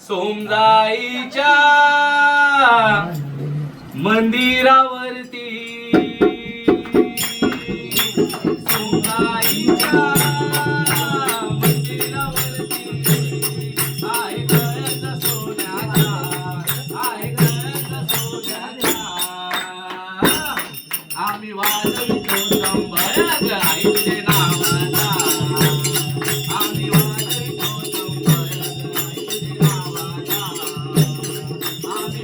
सोमजाईच्या मंदिरावरती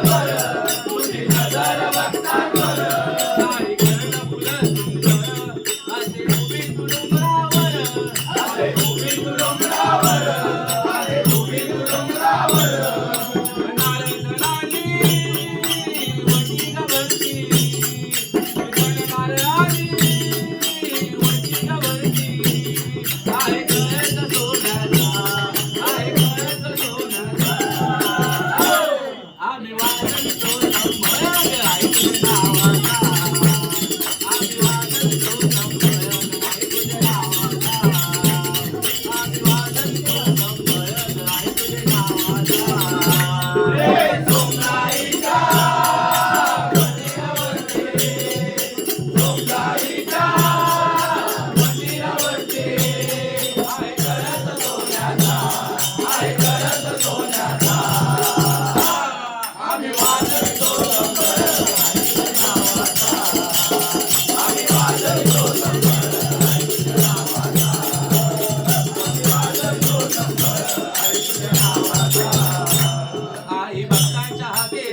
तुझ्या